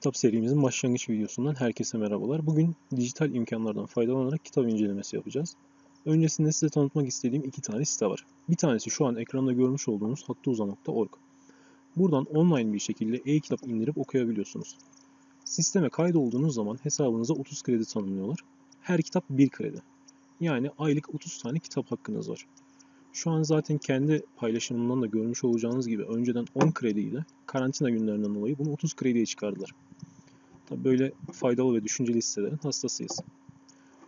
kitap serimizin başlangıç videosundan herkese merhabalar. Bugün dijital imkanlardan faydalanarak kitap incelemesi yapacağız. Öncesinde size tanıtmak istediğim iki tane site var. Bir tanesi şu an ekranda görmüş olduğunuz hattuzan.org. Buradan online bir şekilde e-kitap indirip okuyabiliyorsunuz. Sisteme kaydolduğunuz zaman hesabınıza 30 kredi tanımlıyorlar. Her kitap 1 kredi. Yani aylık 30 tane kitap hakkınız var. Şu an zaten kendi paylaşımımdan da görmüş olacağınız gibi önceden 10 krediydi. Karantina günlerinden dolayı bunu 30 krediye çıkardılar. Tabii böyle faydalı ve düşünceli hisselerin hastasıyız.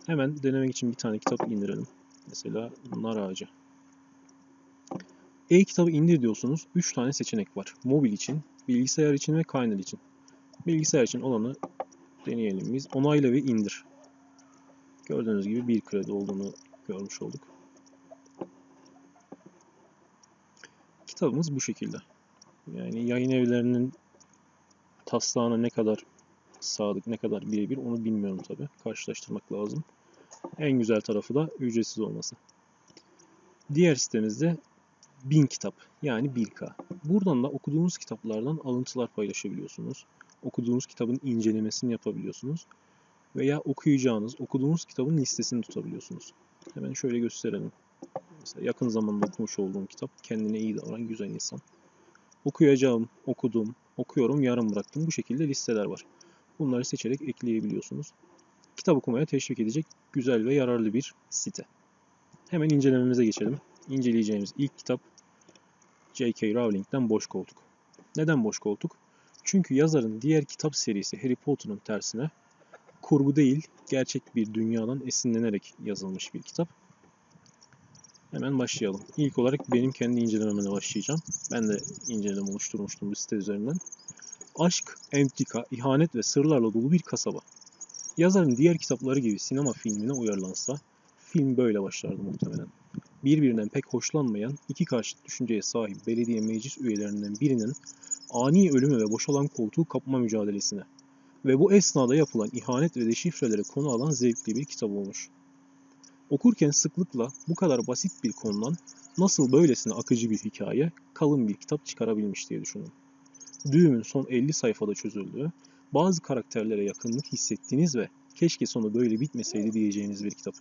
Hemen denemek için bir tane kitap indirelim. Mesela Nar Ağacı. E-kitabı indir diyorsunuz. 3 tane seçenek var. Mobil için, bilgisayar için ve kaynak için. Bilgisayar için olanı deneyelim biz. Onayla ve indir. Gördüğünüz gibi 1 kredi olduğunu görmüş olduk. Kitabımız bu şekilde. Yani yayın evlerinin taslağına ne kadar sadık, ne kadar birebir onu bilmiyorum tabi. Karşılaştırmak lazım. En güzel tarafı da ücretsiz olması. Diğer sitemizde 1000 kitap yani 1K. Buradan da okuduğunuz kitaplardan alıntılar paylaşabiliyorsunuz. Okuduğunuz kitabın incelemesini yapabiliyorsunuz. Veya okuyacağınız, okuduğunuz kitabın listesini tutabiliyorsunuz. Hemen şöyle gösterelim. Mesela yakın zamanda okumuş olduğum kitap Kendine iyi davran güzel insan. Okuyacağım, okudum, okuyorum, yarım bıraktım. Bu şekilde listeler var. Bunları seçerek ekleyebiliyorsunuz. Kitap okumaya teşvik edecek güzel ve yararlı bir site. Hemen incelememize geçelim. İnceleyeceğimiz ilk kitap J.K. Rowling'den Boş Koltuk. Neden Boş Koltuk? Çünkü yazarın diğer kitap serisi Harry Potter'ın tersine kurgu değil, gerçek bir dünyadan esinlenerek yazılmış bir kitap. Hemen başlayalım. İlk olarak benim kendi incelememe başlayacağım. Ben de inceleme oluşturmuştum bu site üzerinden. Aşk, entrika, ihanet ve sırlarla dolu bir kasaba. Yazarın diğer kitapları gibi sinema filmine uyarlansa, film böyle başlardı muhtemelen. Birbirinden pek hoşlanmayan, iki karşıt düşünceye sahip belediye meclis üyelerinden birinin ani ölümü ve boşalan koltuğu kapma mücadelesine ve bu esnada yapılan ihanet ve deşifreleri konu alan zevkli bir kitap olmuş. Okurken sıklıkla bu kadar basit bir konudan nasıl böylesine akıcı bir hikaye, kalın bir kitap çıkarabilmiş diye düşünün. Düğümün son 50 sayfada çözüldüğü, bazı karakterlere yakınlık hissettiğiniz ve keşke sonu böyle bitmeseydi diyeceğiniz bir kitap.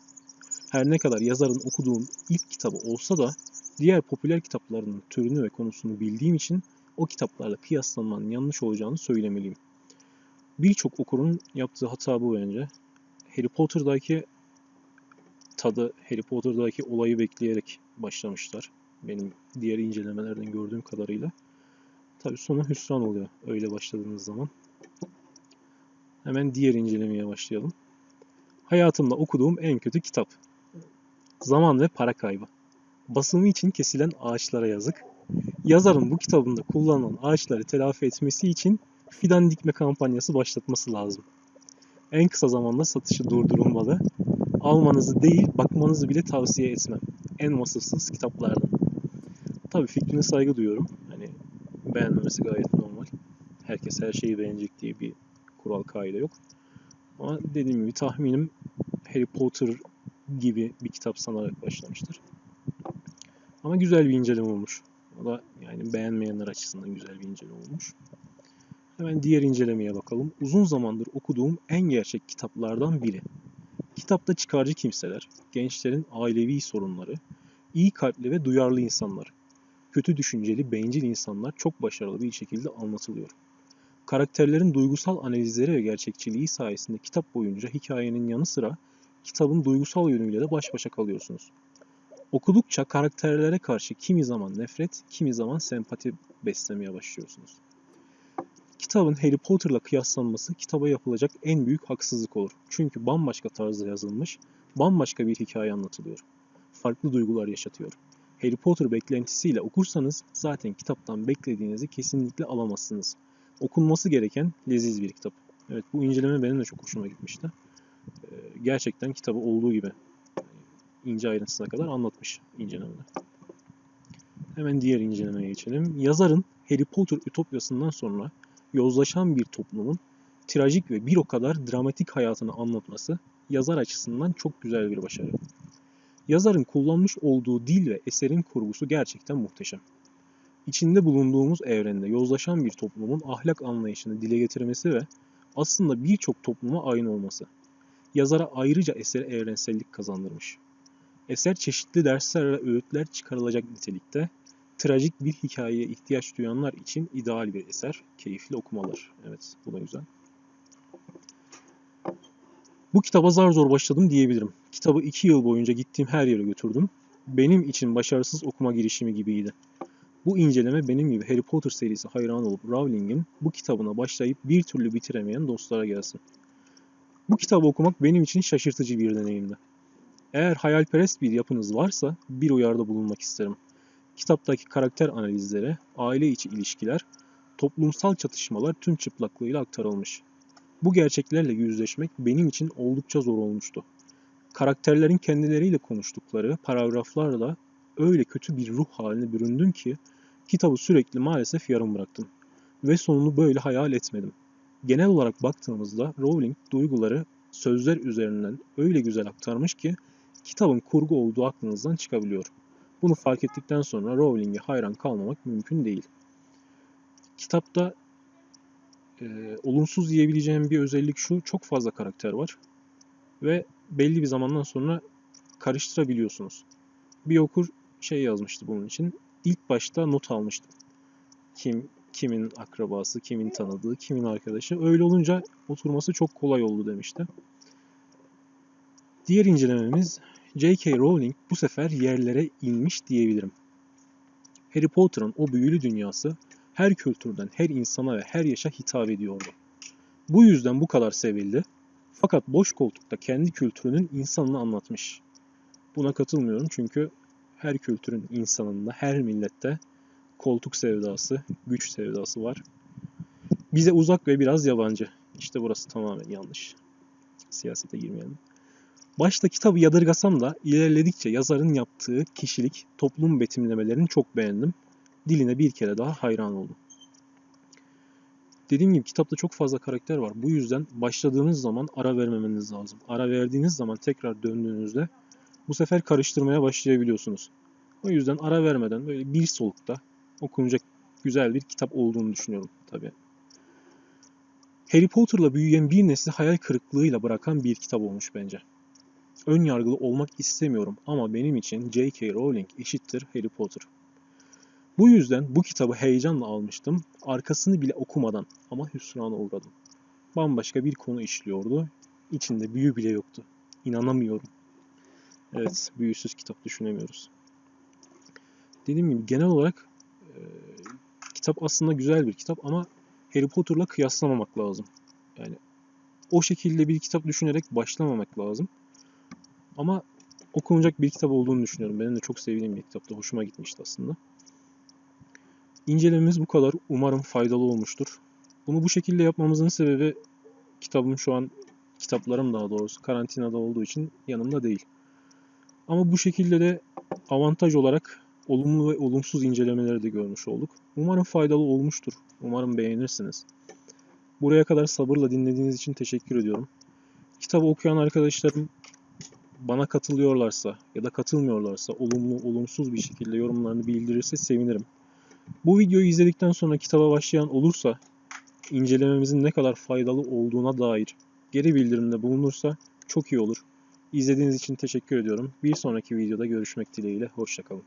Her ne kadar yazarın okuduğum ilk kitabı olsa da diğer popüler kitaplarının türünü ve konusunu bildiğim için o kitaplarla kıyaslanmanın yanlış olacağını söylemeliyim. Birçok okurun yaptığı hata bu bence. Harry Potter'daki tadı Harry Potter'daki olayı bekleyerek başlamışlar. Benim diğer incelemelerden gördüğüm kadarıyla. Tabi sonu hüsran oluyor öyle başladığınız zaman. Hemen diğer incelemeye başlayalım. Hayatımda okuduğum en kötü kitap. Zaman ve para kaybı. Basımı için kesilen ağaçlara yazık. Yazarın bu kitabında kullanılan ağaçları telafi etmesi için fidan dikme kampanyası başlatması lazım. En kısa zamanda satışı durdurulmalı almanızı değil bakmanızı bile tavsiye etmem. En vasıfsız kitaplardan. Tabii fikrine saygı duyuyorum. Hani beğenmemesi gayet normal. Herkes her şeyi beğenecek diye bir kural kaide yok. Ama dediğim gibi tahminim Harry Potter gibi bir kitap sanarak başlamıştır. Ama güzel bir inceleme olmuş. O da yani beğenmeyenler açısından güzel bir inceleme olmuş. Hemen diğer incelemeye bakalım. Uzun zamandır okuduğum en gerçek kitaplardan biri. Kitapta çıkarcı kimseler, gençlerin ailevi sorunları, iyi kalpli ve duyarlı insanlar, kötü düşünceli, bencil insanlar çok başarılı bir şekilde anlatılıyor. Karakterlerin duygusal analizleri ve gerçekçiliği sayesinde kitap boyunca hikayenin yanı sıra kitabın duygusal yönüyle de baş başa kalıyorsunuz. Okudukça karakterlere karşı kimi zaman nefret, kimi zaman sempati beslemeye başlıyorsunuz. Kitabın Harry Potter'la kıyaslanması kitaba yapılacak en büyük haksızlık olur. Çünkü bambaşka tarzda yazılmış, bambaşka bir hikaye anlatılıyor. Farklı duygular yaşatıyor. Harry Potter beklentisiyle okursanız zaten kitaptan beklediğinizi kesinlikle alamazsınız. Okunması gereken leziz bir kitap. Evet bu inceleme benim de çok hoşuma gitmişti. Gerçekten kitabı olduğu gibi ince ayrıntısına kadar anlatmış incelemede. Hemen diğer incelemeye geçelim. Yazarın Harry Potter ütopyasından sonra yozlaşan bir toplumun trajik ve bir o kadar dramatik hayatını anlatması yazar açısından çok güzel bir başarı. Yazarın kullanmış olduğu dil ve eserin kurgusu gerçekten muhteşem. içinde bulunduğumuz evrende yozlaşan bir toplumun ahlak anlayışını dile getirmesi ve aslında birçok topluma aynı olması. Yazara ayrıca esere evrensellik kazandırmış. Eser çeşitli dersler ve öğütler çıkarılacak nitelikte, trajik bir hikayeye ihtiyaç duyanlar için ideal bir eser, keyifli okumalar. Evet, bu da güzel. Bu kitaba zar zor başladım diyebilirim. Kitabı iki yıl boyunca gittiğim her yere götürdüm. Benim için başarısız okuma girişimi gibiydi. Bu inceleme benim gibi Harry Potter serisi hayran olup Rowling'in bu kitabına başlayıp bir türlü bitiremeyen dostlara gelsin. Bu kitabı okumak benim için şaşırtıcı bir deneyimdi. Eğer hayalperest bir yapınız varsa bir uyarda bulunmak isterim. Kitaptaki karakter analizleri, aile içi ilişkiler, toplumsal çatışmalar tüm çıplaklığıyla aktarılmış. Bu gerçeklerle yüzleşmek benim için oldukça zor olmuştu. Karakterlerin kendileriyle konuştukları paragraflarla öyle kötü bir ruh haline büründüm ki kitabı sürekli maalesef yarım bıraktım. Ve sonunu böyle hayal etmedim. Genel olarak baktığımızda Rowling duyguları sözler üzerinden öyle güzel aktarmış ki kitabın kurgu olduğu aklınızdan çıkabiliyor. Bunu fark ettikten sonra Rowling'e hayran kalmamak mümkün değil. Kitapta e, olumsuz diyebileceğim bir özellik şu, çok fazla karakter var ve belli bir zamandan sonra karıştırabiliyorsunuz. Bir okur şey yazmıştı bunun için. İlk başta not almıştım. Kim kimin akrabası, kimin tanıdığı, kimin arkadaşı. Öyle olunca oturması çok kolay oldu demişti. Diğer incelememiz J.K. Rowling bu sefer yerlere inmiş diyebilirim. Harry Potter'ın o büyülü dünyası her kültürden, her insana ve her yaşa hitap ediyordu. Bu yüzden bu kadar sevildi. Fakat boş koltukta kendi kültürünün insanını anlatmış. Buna katılmıyorum çünkü her kültürün insanında, her millette koltuk sevdası, güç sevdası var. Bize uzak ve biraz yabancı. İşte burası tamamen yanlış. Siyasete girmeyelim. Başta kitabı yadırgasam da ilerledikçe yazarın yaptığı kişilik, toplum betimlemelerini çok beğendim. Diline bir kere daha hayran oldum. Dediğim gibi kitapta çok fazla karakter var. Bu yüzden başladığınız zaman ara vermemeniz lazım. Ara verdiğiniz zaman tekrar döndüğünüzde bu sefer karıştırmaya başlayabiliyorsunuz. O yüzden ara vermeden böyle bir solukta okunacak güzel bir kitap olduğunu düşünüyorum tabii. Harry Potter'la büyüyen bir nesli hayal kırıklığıyla bırakan bir kitap olmuş bence. Ön yargılı olmak istemiyorum ama benim için J.K. Rowling eşittir Harry Potter. Bu yüzden bu kitabı heyecanla almıştım. Arkasını bile okumadan ama hüsrana uğradım. Bambaşka bir konu işliyordu. İçinde büyü bile yoktu. İnanamıyorum. Evet, büyüsüz kitap düşünemiyoruz. Dediğim gibi genel olarak e, kitap aslında güzel bir kitap ama Harry Potter'la kıyaslamamak lazım. Yani o şekilde bir kitap düşünerek başlamamak lazım. Ama okunacak bir kitap olduğunu düşünüyorum. Benim de çok sevdiğim bir kitaptı. Hoşuma gitmişti aslında. İncelememiz bu kadar. Umarım faydalı olmuştur. Bunu bu şekilde yapmamızın sebebi kitabım şu an, kitaplarım daha doğrusu karantinada olduğu için yanımda değil. Ama bu şekilde de avantaj olarak olumlu ve olumsuz incelemeleri de görmüş olduk. Umarım faydalı olmuştur. Umarım beğenirsiniz. Buraya kadar sabırla dinlediğiniz için teşekkür ediyorum. Kitabı okuyan arkadaşlarım bana katılıyorlarsa ya da katılmıyorlarsa olumlu olumsuz bir şekilde yorumlarını bildirirse sevinirim. Bu videoyu izledikten sonra kitaba başlayan olursa incelememizin ne kadar faydalı olduğuna dair geri bildirimde bulunursa çok iyi olur. İzlediğiniz için teşekkür ediyorum. Bir sonraki videoda görüşmek dileğiyle. Hoşçakalın.